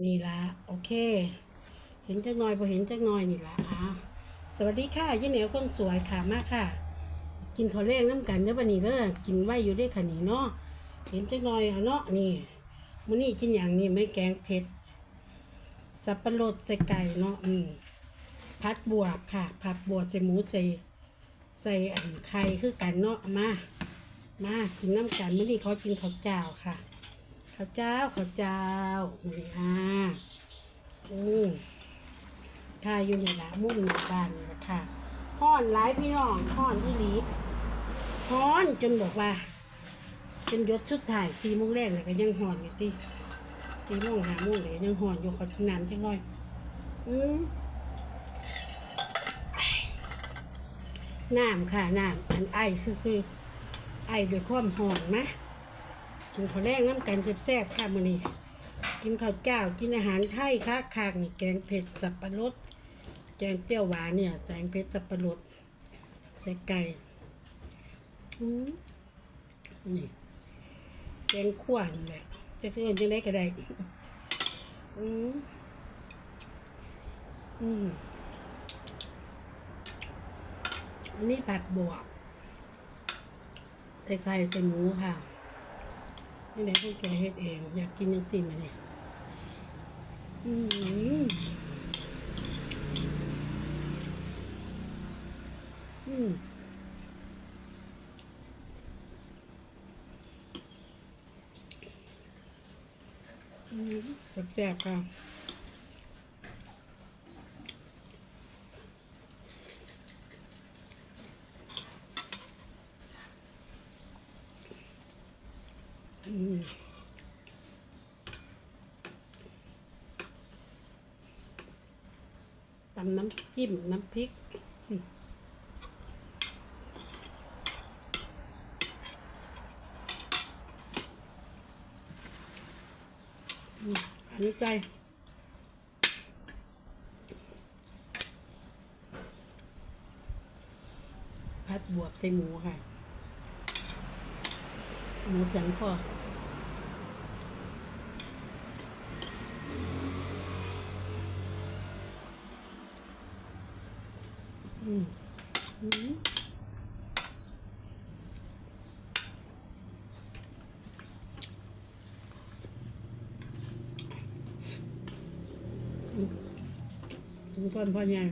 นี่ละโอเค เห็นจักหน่อยพอเห็นจักหน่อยนี่ละอะสวัสดีค่ะยี่เหนียวคนสวยค่ะมาค่ะ กินข้าวแรงน้ำกันเด้อบันนี้เด้อกินไว้อยู่ได้ค่ะนี่เนาะเห็นจักหน่อยเนาะนี่มื้อนี้กินอย่างนี้ไม่แกงเผ็ดสับปะรดใส่ไก่เนาะอืมพัดบวบค่ะ ผัดบวบใส่หมูใส่ใส่อันไข่คือกันเนาะมา มากินน้ำกันมื้อนี้เขากินข้าวเจ้าค่ะ ข้าวเจ้าข้าวเจ้านี่อ่าอืมค่ะอยู่ในละมุมในบ้านนี่ละค่ะห้อนหลายพี่น้องห้อนที่ลีห้อนจนบอกว่า จนยศชุดถ่ายสี่โมงแรกเลยก็ยังห้อนอยู่ที่สี่โมงห้าโมงเลยยังห้อนอยู่ขอกินน้ำจังหน่อย อืมน้ำค่ะน้ำอันไอซื่อๆไอด้วยความหอนไหม กินข้าวแรงน้ำกันแซ่บๆค่ะมื้อนี้กินข้าวเจ้ากินอาหารไทยค่ะคากนี่แกงเผ็ดสับปะรด แกงเปรี้ยวหวานเนี่ยแสงเผ็ดสับปะรดใส่ไก่อืมนี่แกงขั่วนี่แหละจะเชื่อจังไดก็ได้อืมอืมอันนี้ผัดบวบใส่ไข่ใส่หมูค่ะ นี่ไหนพวกแกเฮ็ดเอง อยากกินยังสิมาเนี่ยอืมอืมอืมแซ่บๆค่ะ อืมำน้ำจิ้มน้ำพริกอืมอืมอันนี้ใจพัดบวบใส่หมูค่ะ หมูสันคออืมอืมอืม ถึงก่อนพ่อยัง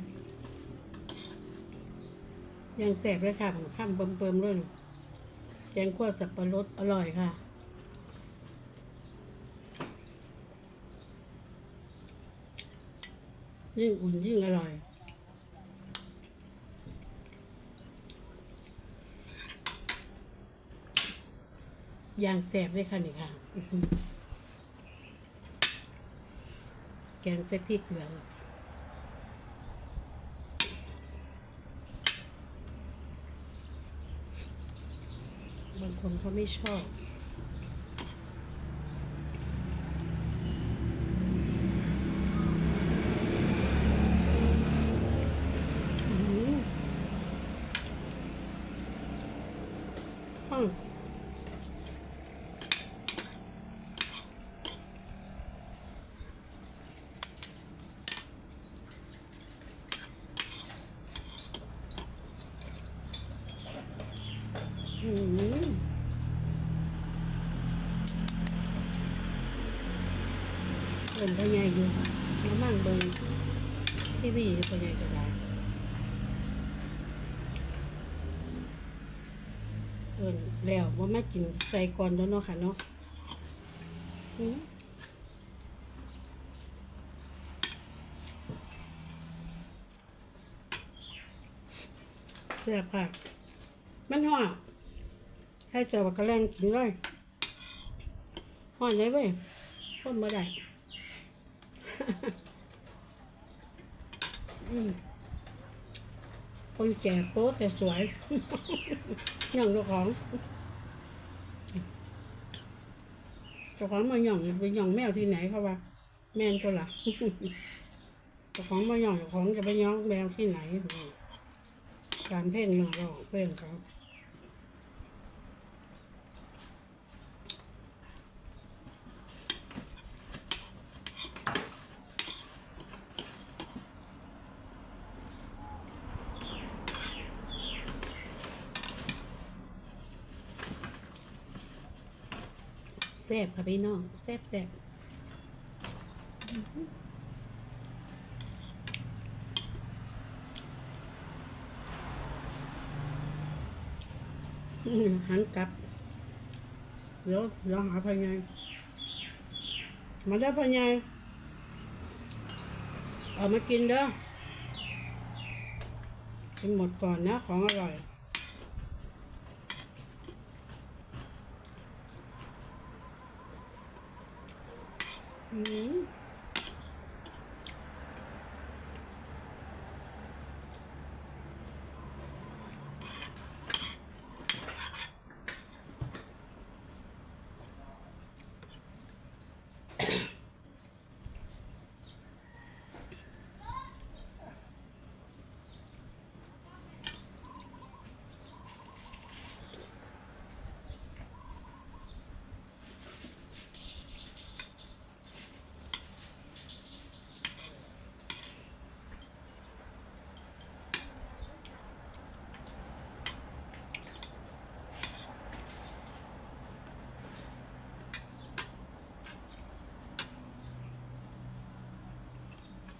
ยังแสบเลยค่ะผมข้ามเบิ่มๆเลยแกงคั่วสับปะรดอร่อยค่ะยิ่งอุ่นยิ่งอร่อย อย่างแสบเลยค่ะนี่ค่ะ แกงใส่พริกเหลืองบางคนเขาไม่ชอบ อืมอืมอืม เบิ่นพ่อใหญ่อยู่แล้วมั่งเบิ่งทีวีพ่อใหญ่ก็ได้เอินแล้วว่ามากินใส่ก่อนแล้วเนาะค่ะเนาะแซ่บค่ะ มันห่อให้เจ้าบักกะแลงกินเลยห่อนเลยเว้ยคนมาได้ คนแก่โป๊แต่สวย อย่างเจ้าของเจ้าของมาหย่องไปหย่องแมวที่ไหนเขาว่า แม่นก็ล่ะเจ้าของมาหย่องเจ้าของจะไปย่องแมวที่ไหนการเพ่งเรื่องเราเพ่งเขา ซ่บค่ะพี่น้องแซ่บแซ่บหันกลับ เดี๋ยวเดี๋ยวหาพยายมาได้พยายเอามากินเด้อกินหมดก่อนนะ ของอร่อย อื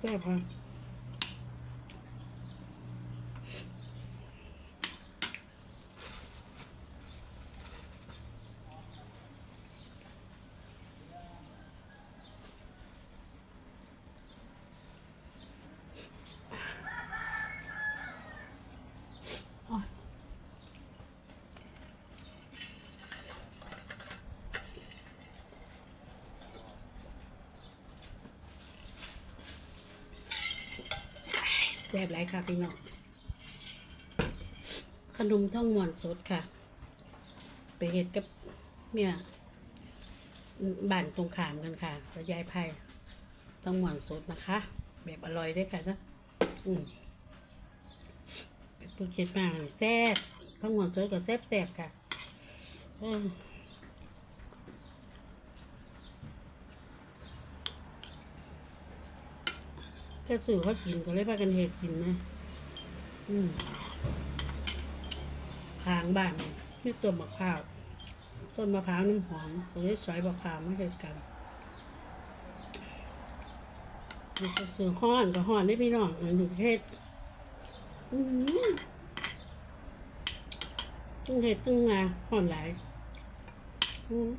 มแซ่บไรค่ะพี่น้องขนมท่องหมวนสดค่ะ ไปเห็ดกับเมียบ้านตรงขามกันค่ะกับยายไพ่ต้องหมวนสดนะคะ แบบอร่อยด้วยค่ะนะอืมเป็นผู้เช็ดมากแซ่บต้องหมวนสดกับแซ่บแซ่บๆค่ะ อืม ค่สื่อเขากินก็เลยพากันเห็ดกินนะ อืมทางบ้านนี่ต้นมะพร้าวต้นมะพร้าวน้ำหอมก็เลยสอยมะพร้าวมาเฮ็ดกันนี่ก็ซื้อห้อนก็ห้อนได้พี่น้องอันนี้เฮ็ดอืมตึ้งเฮ็ดตึ้งมาห้อนหลายอืม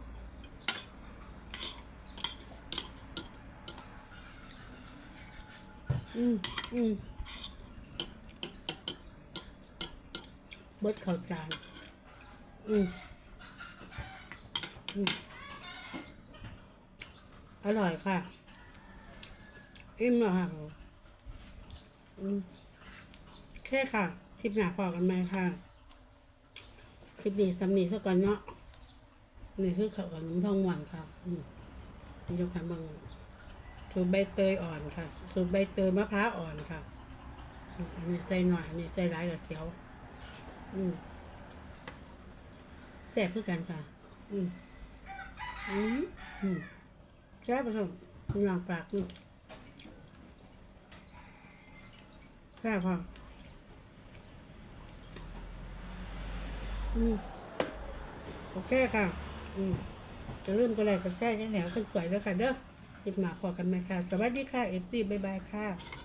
อืมอืมเบิดข้าวจานอืมอืมอร่อยค่ะ อิ่มแล้วค่ะอืมแค่ค่ะคลิปหน้าพอกันไหมค่ะ คลิปนี้สำนีสักก่อนเนาะนี่คือข้าวกับน้ำทองหวานค่ะอืมยกขันบาง สูตรใบเตยอ่อนค่ะ สูตรใบเตยมะพร้าวอ่อนค่ะอันนี้ใจหน่อยอันนี้ใจร้ายกับเขียว อืมแซ่บเพื่อกันค่ะ อืมอืมอืมแซ่บผสมอย่างปากนี่แซ่บค่ะอืมโอเคค่ะ อืมจะเริ่มก็เลยก็แซ่บยังแหนวขึ้นสวยแล้วค่ะเด้อ ติดหมาพอกันไหมค่ะ สวัสดีค่ะเอฟซีบ๊ายบายค่ะ